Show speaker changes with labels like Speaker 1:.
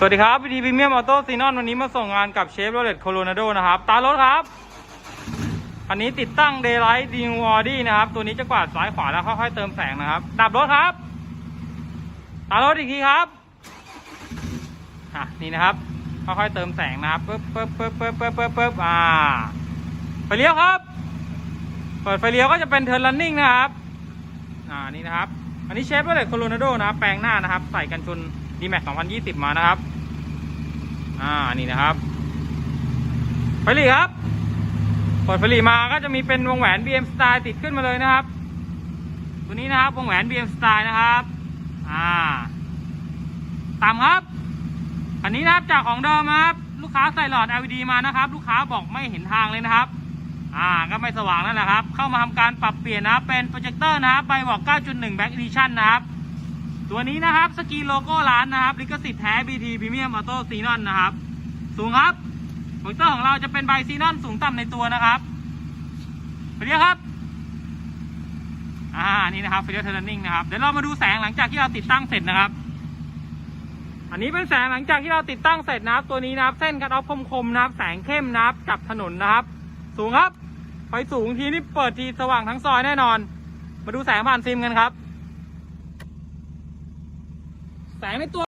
Speaker 1: สวัสดีครับวีดีพรีเมียมออโต้ซีนอนวันนี้มาส่งงานกับเชฟโรเลตโคโรนาโดนะครับ ตารถครับ อันนี้ติดตั้ง Daylight d i n g w a r d y นะครับ ตัวนี้จะกวาดซ้ายขวาแล้วค่อยๆเติมแสงนะครับ ดับรถครับ ตารถอีกทีครับอะนี่นะครับ ค่อยๆเติมแสงนะครับปึ๊บปึ๊บปึ๊บปึ๊บปึ๊บปึ๊บปึ๊บอ่าไฟเลี้ยวครับ เปิดไฟเลี้ยวก็จะเป็นเทิร์นลันนิ่งนะครับ อ่านี่นะครับ อันนี้เชฟโรเลตโคโรนาโดนะครับ แปลงหน้านะครับ ใส่กันชน d m a x 2020 มานะครับ อ่า นี่นะครับไฟลีครับเปิดไฟลีมาก็จะมีเป็นวงแหวน BM Style ติดขึ้นมาเลยนะครับ ตัวนี้นะครับ วงแหวน BM Style นะครับ อ่าต่ำครับ อันนี้นะครับจากของเดิมครับ ลูกค้าใส่หลอด LED มานะครับ ลูกค้าบอกไม่เห็นทางเลยนะครับ อ่า ก็ไม่สว่างนั่นแหละครับ เข้ามาทำการปรับเปลี่ยนนะเป็นโปรเจคเตอร์นะครับใบบอก 9.1 Back Edition นะครับ ตัวนี้นะครับสกีโลโก้ร้านนะครับลิขสิทธิ์แท้ BT Premium Auto Xenon นะครับ สูงครับโปรเตอร์ของเราจะเป็นใบซีนอนสูงต่ำในตัวนะครับไปเรียกครับอ่านี่นะครับฟิลเตอร์เทอร์นิ่งนะครับเดี๋ยวเรามาดูแสงหลังจากที่เราติดตั้งเสร็จนะครับ อันนี้เป็นแสงหลังจากที่เราติดตั้งเสร็จนะครับ ตัวนี้นะครับ เส้นคัดออฟคมๆนะครับ แสงเข้มนะครับกับถนนนะครับ สูงครับไฟสูงทีนี่เปิดทีสว่างทั้งซอยแน่นอน มาดูแสงผ่านฟิมกันครับ แสงในตัว